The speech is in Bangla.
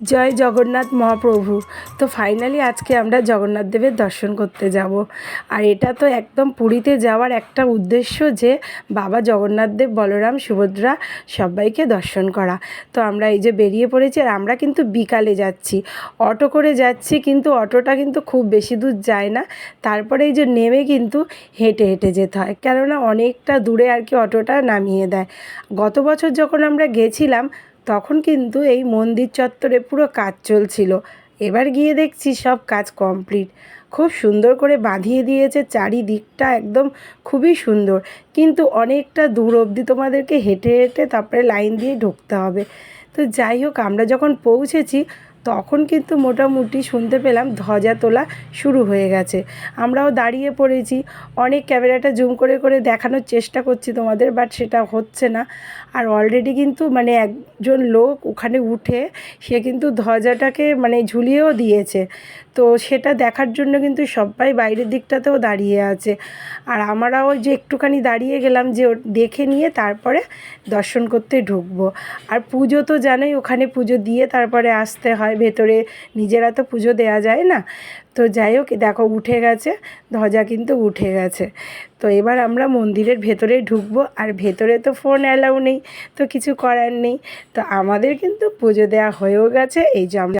জয় জগন্নাথ মহাপ্রভু। তো ফাইনালি আজকে আমরা জগন্নাথ দেবের দর্শন করতে যাব। আর এটা তো একদম পুরীতে যাওয়ার একটা উদ্দেশ্য যে বাবা জগন্নাথ দেব, বলরাম, সুভদ্রা সবাইকে দর্শন করা। তো আমরা এই যে বেরিয়ে পড়েছি আর আমরা কিন্তু বিকালে যাচ্ছি। অটো করে যাচ্ছি কিন্তু অটোটা কিন্তু খুব বেশি দূর যায় না। তারপরে এই যে নেমে কিন্তু হেঁটে হেঁটে যেতে হয়। কেননা অনেকটা দূরে আর কি অটোটা নামিয়ে দেয়। গত বছর যখন আমরা গেছিলাম তখন কিন্তু এই মন্দির চত্বরে পুরো কাজ চলছিল। এবার গিয়ে দেখছি সব কাজ কমপ্লিট। খুব সুন্দর করে বাঁধিয়ে দিয়েছে, চারিদিকটা একদম খুবই সুন্দর। কিন্তু অনেকটা দূর অবধি তোমাদেরকে হেঁটে হেঁটে তারপরে লাইন দিয়ে ঢুকতে হবে। তো যাই হোক, আমরা যখন পৌঁছেছি তখন কিন্তু মোটামুটি শুনতে পেলাম ধ্বজা তোলা শুরু হয়ে গেছে। আমরাও দাঁড়িয়ে পড়েছি। অনেক ক্যামেরাটা জুম করে করে দেখানোর চেষ্টা করছি তোমাদের, বাট সেটা হচ্ছে না। আর অলরেডি কিন্তু মানে একজন লোক ওখানে উঠে, সে কিন্তু ধ্বজাটাকে মানে ঝুলিয়েও দিয়েছে। তো সেটা দেখার জন্য কিন্তু সবাই বাইরের দিকটাতেও দাঁড়িয়ে আছে। আর আমরাও যে একটুখানি দাঁড়িয়ে গেলাম যে দেখে নিয়ে তারপরে দর্শন করতে ঢুকবো। আর পুজো তো জানোই, ওখানে পুজো দিয়ে তারপরে আসতে হয়। ভেতরে নিজেরা তো পুজো দেওয়া যায় না। তো যাই হোক, দেখো উঠে গেছে, ধ্বজা কিন্তু উঠে গেছে। তো এবার আমরা মন্দিরের ভেতরে ঢুকবো, আর ভেতরে তো ফোন অ্যালাউ নেই, তো কিছু করার নেই। তো আমাদের কিন্তু পুজো দেওয়া হয়েও গেছে, এই যে আমরা